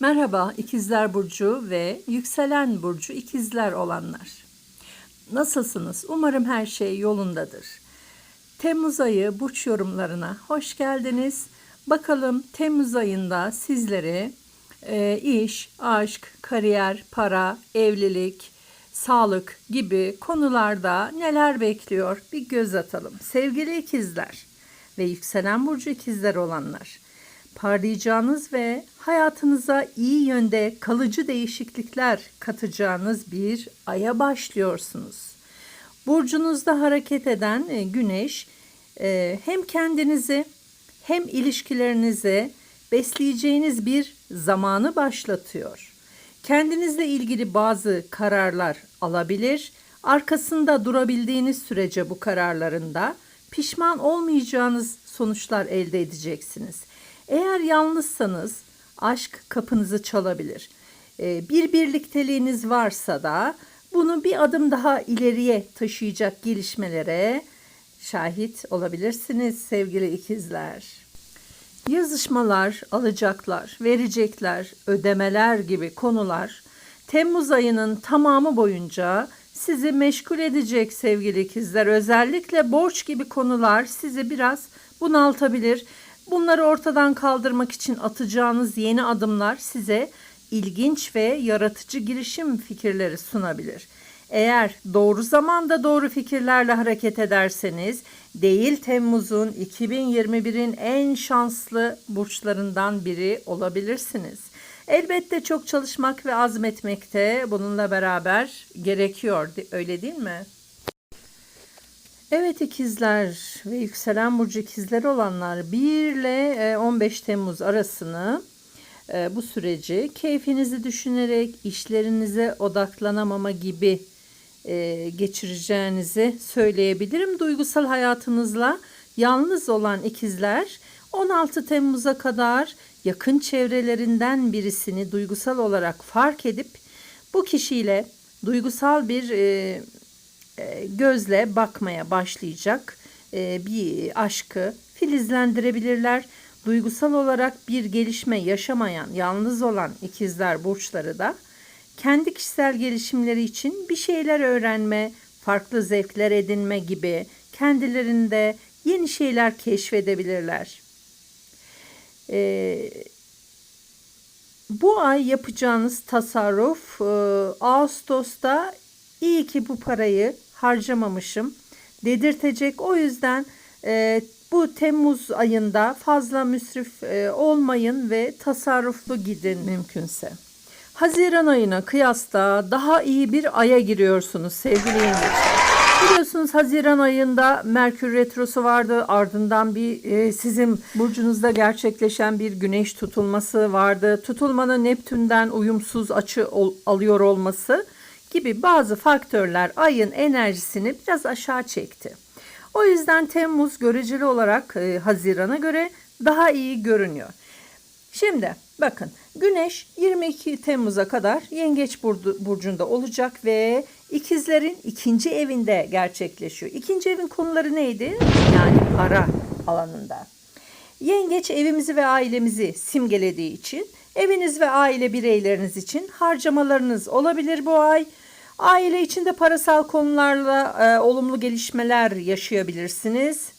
Merhaba İkizler Burcu ve Yükselen Burcu İkizler olanlar. Nasılsınız? Umarım her şey yolundadır. Temmuz ayı burç yorumlarına hoş geldiniz. Bakalım Temmuz ayında sizleri e, iş, aşk, kariyer, para, evlilik, sağlık gibi konularda neler bekliyor bir göz atalım. Sevgili ikizler ve yükselen burcu ikizler olanlar parlayacağınız ve hayatınıza iyi yönde kalıcı değişiklikler katacağınız bir aya başlıyorsunuz. Burcunuzda hareket eden e, güneş e, hem kendinizi hem ilişkilerinizi besleyeceğiniz bir zamanı başlatıyor. Kendinizle ilgili bazı kararlar alabilir. Arkasında durabildiğiniz sürece bu kararlarında pişman olmayacağınız sonuçlar elde edeceksiniz. Eğer yalnızsanız aşk kapınızı çalabilir. Ee, bir birlikteliğiniz varsa da bunu bir adım daha ileriye taşıyacak gelişmelere şahit olabilirsiniz sevgili ikizler. Yazışmalar, alacaklar, verecekler, ödemeler gibi konular Temmuz ayının tamamı boyunca sizi meşgul edecek sevgili ikizler. Özellikle borç gibi konular sizi biraz bunaltabilir. Bunları ortadan kaldırmak için atacağınız yeni adımlar size ilginç ve yaratıcı girişim fikirleri sunabilir. Eğer doğru zamanda doğru fikirlerle hareket ederseniz değil Temmuz'un 2021'in en şanslı burçlarından biri olabilirsiniz. Elbette çok çalışmak ve azmetmek de bununla beraber gerekiyor öyle değil mi? Evet ikizler ve yükselen burcu ikizler olanlar 1 ile 15 Temmuz arasını e, bu süreci keyfinizi düşünerek işlerinize odaklanamama gibi e, geçireceğinizi söyleyebilirim. Duygusal hayatınızla yalnız olan ikizler 16 Temmuz'a kadar yakın çevrelerinden birisini duygusal olarak fark edip bu kişiyle duygusal bir e, e, gözle bakmaya başlayacak e, bir aşkı filizlendirebilirler. Duygusal olarak bir gelişme yaşamayan, yalnız olan ikizler burçları da kendi kişisel gelişimleri için bir şeyler öğrenme, farklı zevkler edinme gibi kendilerinde yeni şeyler keşfedebilirler. Ee, bu ay yapacağınız tasarruf e, Ağustos'ta iyi ki bu parayı harcamamışım dedirtecek. O yüzden e, bu Temmuz ayında fazla müsrif e, olmayın ve tasarruflu gidin mümkünse. Haziran ayına kıyasla daha iyi bir aya giriyorsunuz sevgili yengeçler. Biliyorsunuz Haziran ayında Merkür Retrosu vardı. Ardından bir e, sizin burcunuzda gerçekleşen bir güneş tutulması vardı. Tutulmanın Neptün'den uyumsuz açı ol, alıyor olması gibi bazı faktörler ayın enerjisini biraz aşağı çekti. O yüzden Temmuz göreceli olarak e, Haziran'a göre daha iyi görünüyor. Şimdi bakın Güneş 22 Temmuz'a kadar Yengeç burcunda olacak ve ikizlerin ikinci evinde gerçekleşiyor. İkinci evin konuları neydi? Yani para alanında. Yengeç evimizi ve ailemizi simgelediği için eviniz ve aile bireyleriniz için harcamalarınız olabilir bu ay. Aile içinde parasal konularla e, olumlu gelişmeler yaşayabilirsiniz.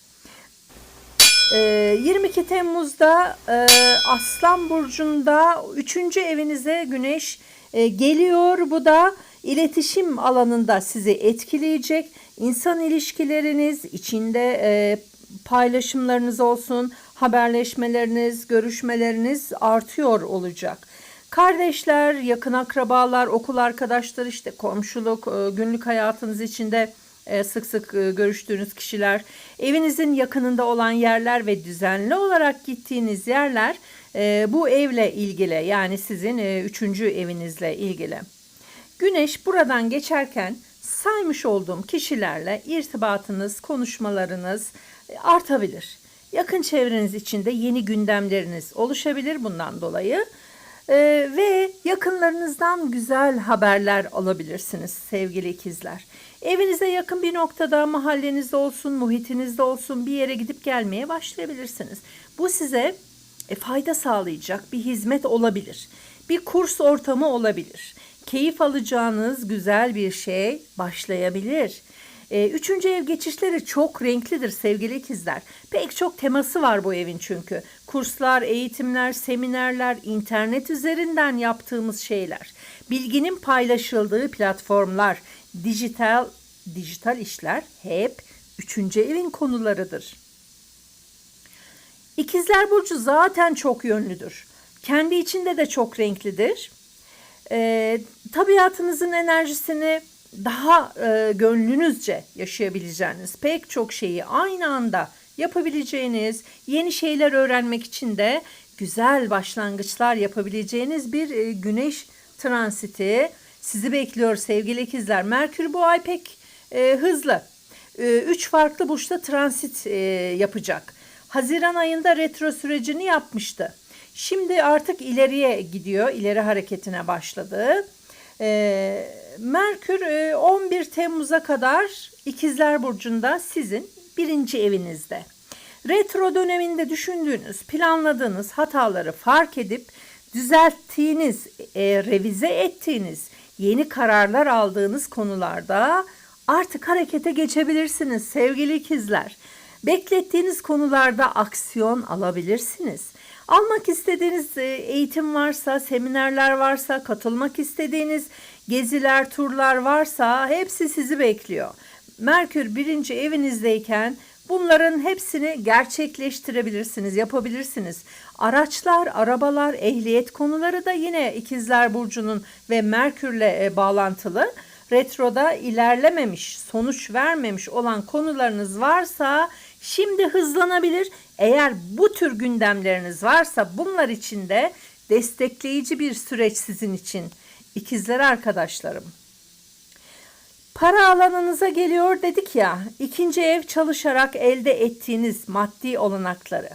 E, 22 Temmuz'da e, Aslan Burcu'nda 3. evinize Güneş e, geliyor. Bu da iletişim alanında sizi etkileyecek. İnsan ilişkileriniz içinde e, paylaşımlarınız olsun, haberleşmeleriniz, görüşmeleriniz artıyor olacak. Kardeşler, yakın akrabalar, okul arkadaşları, işte komşuluk, e, günlük hayatınız içinde e, sık sık e, görüştüğünüz kişiler, evinizin yakınında olan yerler ve düzenli olarak gittiğiniz yerler bu evle ilgili yani sizin üçüncü evinizle ilgili. Güneş buradan geçerken saymış olduğum kişilerle irtibatınız, konuşmalarınız artabilir. Yakın çevreniz içinde yeni gündemleriniz oluşabilir bundan dolayı. Ee, ve yakınlarınızdan güzel haberler alabilirsiniz sevgili ikizler. Evinize yakın bir noktada mahallenizde olsun, muhitinizde olsun bir yere gidip gelmeye başlayabilirsiniz. Bu size e, fayda sağlayacak bir hizmet olabilir. Bir kurs ortamı olabilir. Keyif alacağınız güzel bir şey başlayabilir. E, üçüncü ev geçişleri çok renklidir sevgili ikizler. Pek çok teması var bu evin çünkü. Kurslar, eğitimler, seminerler, internet üzerinden yaptığımız şeyler, bilginin paylaşıldığı platformlar, dijital dijital işler hep üçüncü evin konularıdır. İkizler Burcu zaten çok yönlüdür. Kendi içinde de çok renklidir. Ee, tabiatınızın enerjisini daha e, gönlünüzce yaşayabileceğiniz pek çok şeyi aynı anda yapabileceğiniz, yeni şeyler öğrenmek için de güzel başlangıçlar yapabileceğiniz bir e, güneş transiti sizi bekliyor sevgili ikizler. Merkür bu ay pek e, hızlı. E, üç farklı burçta transit e, yapacak. Haziran ayında retro sürecini yapmıştı. Şimdi artık ileriye gidiyor, ileri hareketine başladı. E, Merkür e, 11 Temmuz'a kadar İkizler Burcu'nda sizin birinci evinizde. Retro döneminde düşündüğünüz, planladığınız hataları fark edip düzelttiğiniz, e, revize ettiğiniz, yeni kararlar aldığınız konularda artık harekete geçebilirsiniz sevgili ikizler. Beklettiğiniz konularda aksiyon alabilirsiniz. Almak istediğiniz e, eğitim varsa, seminerler varsa, katılmak istediğiniz geziler, turlar varsa hepsi sizi bekliyor. Merkür birinci evinizdeyken bunların hepsini gerçekleştirebilirsiniz, yapabilirsiniz. Araçlar, arabalar, ehliyet konuları da yine İkizler Burcu'nun ve Merkür'le e, bağlantılı. Retroda ilerlememiş, sonuç vermemiş olan konularınız varsa şimdi hızlanabilir. Eğer bu tür gündemleriniz varsa bunlar için de destekleyici bir süreç sizin için. İkizler arkadaşlarım. Para alanınıza geliyor dedik ya. ikinci ev çalışarak elde ettiğiniz maddi olanakları,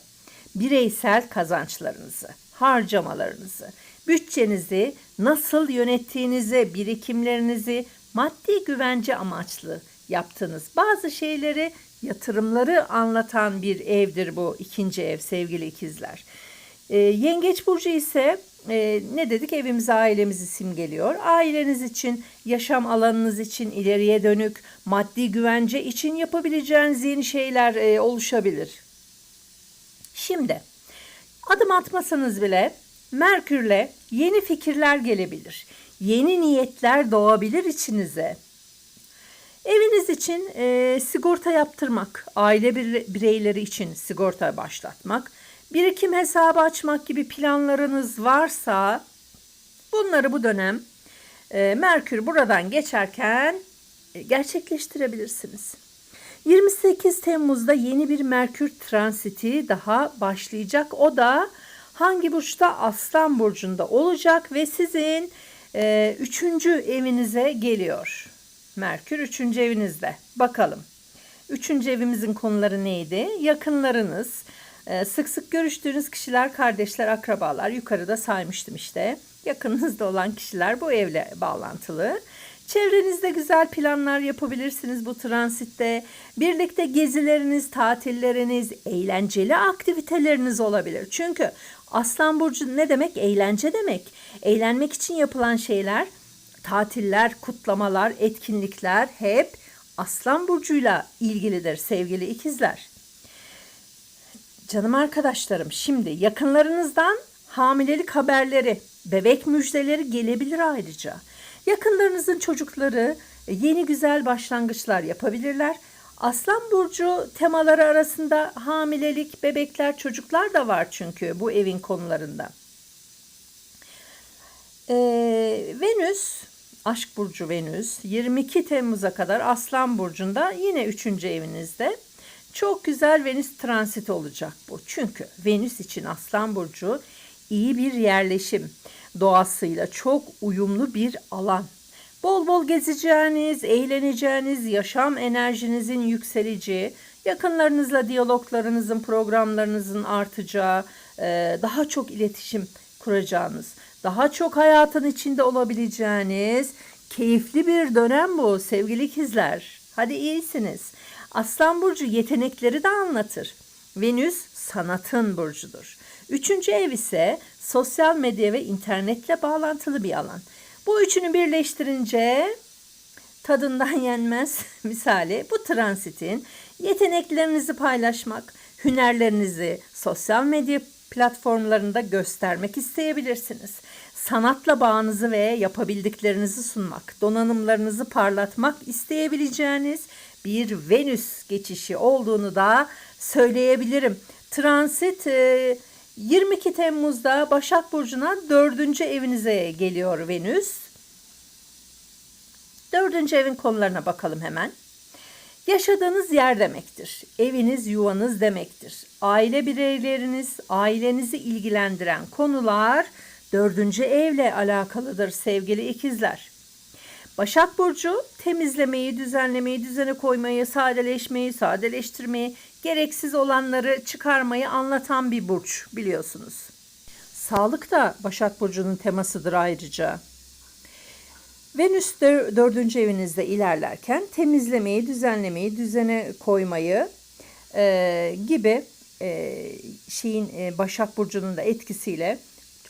bireysel kazançlarınızı, harcamalarınızı, bütçenizi nasıl yönettiğinizi, birikimlerinizi maddi güvence amaçlı yaptığınız bazı şeyleri, yatırımları anlatan bir evdir bu ikinci ev sevgili ikizler. E, Yengeç burcu ise e, ne dedik evimizi ailemizi simgeliyor. Aileniz için, yaşam alanınız için ileriye dönük maddi güvence için yapabileceğiniz yeni şeyler e, oluşabilir. Şimdi adım atmasanız bile Merkürle yeni fikirler gelebilir. Yeni niyetler doğabilir içinize. Eviniz için e, sigorta yaptırmak, aile bireyleri için sigorta başlatmak, birikim hesabı açmak gibi planlarınız varsa bunları bu dönem e, Merkür buradan geçerken e, gerçekleştirebilirsiniz. 28 Temmuz'da yeni bir Merkür transiti daha başlayacak. O da hangi burçta? Aslan burcunda olacak ve sizin e, üçüncü evinize geliyor. Merkür üçüncü evinizde. Bakalım. Üçüncü evimizin konuları neydi? Yakınlarınız, e, sık sık görüştüğünüz kişiler, kardeşler, akrabalar. Yukarıda saymıştım işte. Yakınınızda olan kişiler bu evle bağlantılı. Çevrenizde güzel planlar yapabilirsiniz bu transitte. Birlikte gezileriniz, tatilleriniz, eğlenceli aktiviteleriniz olabilir. Çünkü Aslan Burcu ne demek? Eğlence demek. Eğlenmek için yapılan şeyler, tatiller, kutlamalar, etkinlikler hep Aslan Burcu'yla ilgilidir sevgili ikizler. Canım arkadaşlarım şimdi yakınlarınızdan hamilelik haberleri, bebek müjdeleri gelebilir ayrıca. Yakınlarınızın çocukları yeni güzel başlangıçlar yapabilirler. Aslan burcu temaları arasında hamilelik, bebekler, çocuklar da var çünkü bu evin konularında. Ee, Venüs, aşk burcu Venüs 22 Temmuz'a kadar Aslan burcunda yine 3. evinizde. Çok güzel Venüs transit olacak bu. Çünkü Venüs için Aslan burcu iyi bir yerleşim doğasıyla çok uyumlu bir alan. Bol bol gezeceğiniz, eğleneceğiniz, yaşam enerjinizin yükseleceği, yakınlarınızla diyaloglarınızın, programlarınızın artacağı, daha çok iletişim kuracağınız, daha çok hayatın içinde olabileceğiniz keyifli bir dönem bu sevgili ikizler. Hadi iyisiniz. Aslan burcu yetenekleri de anlatır. Venüs sanatın burcudur. Üçüncü ev ise sosyal medya ve internetle bağlantılı bir alan. Bu üçünü birleştirince tadından yenmez misali bu transitin yeteneklerinizi paylaşmak, hünerlerinizi sosyal medya platformlarında göstermek isteyebilirsiniz. Sanatla bağınızı ve yapabildiklerinizi sunmak, donanımlarınızı parlatmak isteyebileceğiniz bir Venüs geçişi olduğunu da söyleyebilirim. Transit e, 22 Temmuz'da Başak Burcu'na dördüncü evinize geliyor Venüs. Dördüncü evin konularına bakalım hemen. Yaşadığınız yer demektir. Eviniz yuvanız demektir. Aile bireyleriniz, ailenizi ilgilendiren konular dördüncü evle alakalıdır sevgili ikizler. Başak Burcu temizlemeyi, düzenlemeyi, düzene koymayı, sadeleşmeyi, sadeleştirmeyi, gereksiz olanları çıkarmayı anlatan bir burç biliyorsunuz. Sağlık da Başak Burcu'nun temasıdır ayrıca. Venüs dördüncü evinizde ilerlerken temizlemeyi, düzenlemeyi, düzene koymayı e, gibi e, şeyin e, Başak Burcu'nun da etkisiyle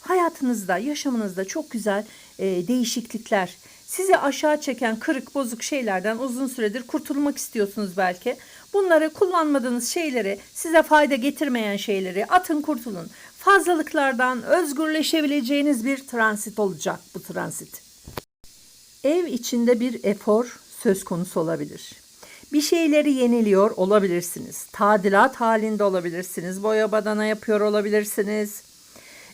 hayatınızda, yaşamınızda çok güzel e, değişiklikler, sizi aşağı çeken kırık bozuk şeylerden uzun süredir kurtulmak istiyorsunuz belki. Bunları kullanmadığınız şeyleri, size fayda getirmeyen şeyleri atın kurtulun. Fazlalıklardan özgürleşebileceğiniz bir transit olacak bu transit. Ev içinde bir efor söz konusu olabilir. Bir şeyleri yeniliyor olabilirsiniz. Tadilat halinde olabilirsiniz. Boya badana yapıyor olabilirsiniz.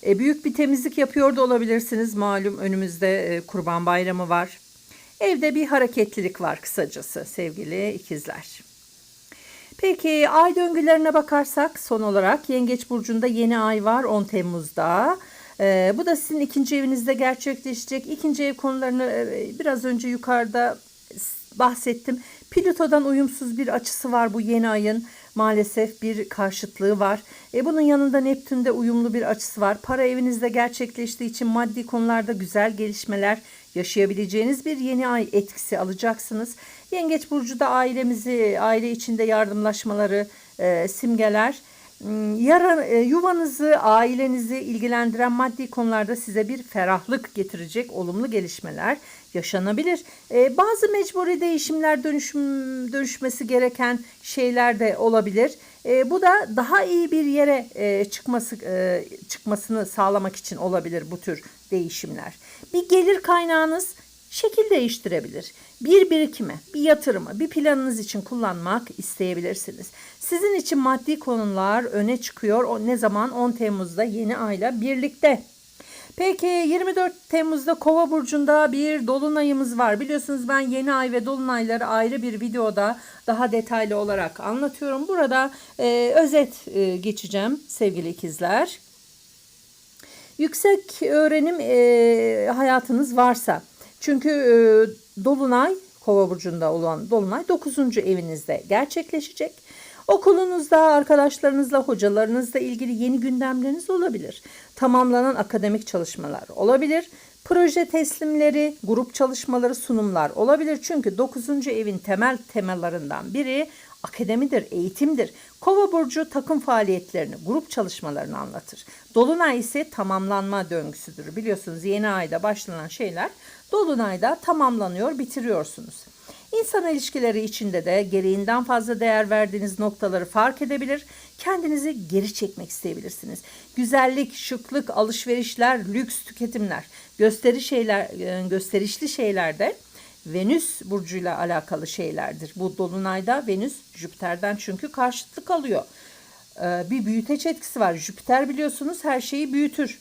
E, büyük bir temizlik yapıyor da olabilirsiniz. Malum önümüzde e, Kurban Bayramı var. Evde bir hareketlilik var kısacası sevgili ikizler. Peki ay döngülerine bakarsak son olarak Yengeç Burcu'nda yeni ay var 10 Temmuz'da. Ee, bu da sizin ikinci evinizde gerçekleşecek. İkinci ev konularını e, biraz önce yukarıda bahsettim. Plüto'dan uyumsuz bir açısı var bu yeni ayın. Maalesef bir karşıtlığı var. E, bunun yanında Neptün'de uyumlu bir açısı var. Para evinizde gerçekleştiği için maddi konularda güzel gelişmeler yaşayabileceğiniz bir yeni ay etkisi alacaksınız. Yengeç Burcu da ailemizi, aile içinde yardımlaşmaları e, simgeler. Hmm, Yara, e, yuvanızı, ailenizi ilgilendiren maddi konularda size bir ferahlık getirecek olumlu gelişmeler yaşanabilir. E, bazı mecburi değişimler dönüşüm, dönüşmesi gereken şeyler de olabilir. E, bu da daha iyi bir yere çıkması çıkmasını sağlamak için olabilir bu tür değişimler. Bir gelir kaynağınız şekil değiştirebilir. Bir birikimi, bir yatırımı, bir planınız için kullanmak isteyebilirsiniz. Sizin için maddi konular öne çıkıyor. O ne zaman? 10 Temmuz'da yeni ayla birlikte. Peki 24 Temmuz'da Kova burcunda bir dolunayımız var. Biliyorsunuz ben yeni ay ve dolunayları ayrı bir videoda daha detaylı olarak anlatıyorum. Burada e, özet e, geçeceğim sevgili ikizler. Yüksek öğrenim e, hayatınız varsa çünkü e, Dolunay Kova burcunda olan Dolunay 9. evinizde gerçekleşecek. Okulunuzda, arkadaşlarınızla, hocalarınızla ilgili yeni gündemleriniz olabilir. Tamamlanan akademik çalışmalar olabilir. Proje teslimleri, grup çalışmaları, sunumlar olabilir. Çünkü 9. evin temel temalarından biri akademidir, eğitimdir. Kova burcu takım faaliyetlerini, grup çalışmalarını anlatır. Dolunay ise tamamlanma döngüsüdür. Biliyorsunuz yeni ayda başlanan şeyler dolunayda tamamlanıyor, bitiriyorsunuz. İnsan ilişkileri içinde de gereğinden fazla değer verdiğiniz noktaları fark edebilir, kendinizi geri çekmek isteyebilirsiniz. Güzellik, şıklık, alışverişler, lüks tüketimler, gösteri şeyler, e, gösterişli şeylerde Venüs burcuyla alakalı şeylerdir. Bu dolunayda Venüs Jüpiter'den çünkü karşıtlık alıyor. Ee, bir büyüteç etkisi var. Jüpiter biliyorsunuz her şeyi büyütür.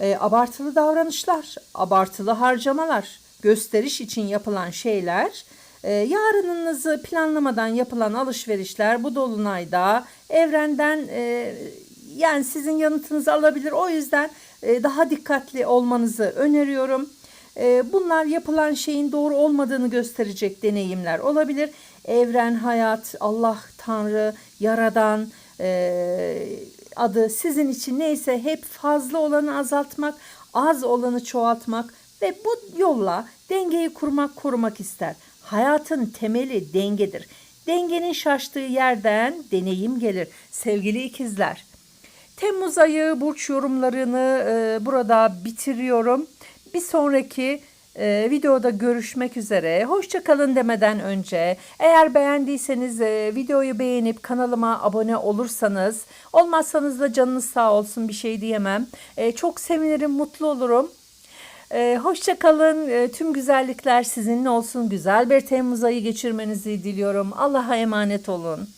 Ee, abartılı davranışlar, abartılı harcamalar, gösteriş için yapılan şeyler, e, yarınınızı planlamadan yapılan alışverişler bu dolunayda evrenden e, yani sizin yanıtınızı alabilir. O yüzden e, daha dikkatli olmanızı öneriyorum. Bunlar yapılan şeyin doğru olmadığını gösterecek deneyimler olabilir. Evren, hayat, Allah, Tanrı, Yaradan adı sizin için neyse hep fazla olanı azaltmak, az olanı çoğaltmak ve bu yolla dengeyi kurmak, korumak ister. Hayatın temeli dengedir. Dengenin şaştığı yerden deneyim gelir. Sevgili ikizler, Temmuz ayı burç yorumlarını e, burada bitiriyorum. Bir sonraki e, videoda görüşmek üzere. Hoşça kalın demeden önce eğer beğendiyseniz e, videoyu beğenip kanalıma abone olursanız olmazsanız da canınız sağ olsun bir şey diyemem. E, çok sevinirim, mutlu olurum. E, hoşça kalın. E, tüm güzellikler sizinle olsun. Güzel bir Temmuz ayı geçirmenizi diliyorum. Allah'a emanet olun.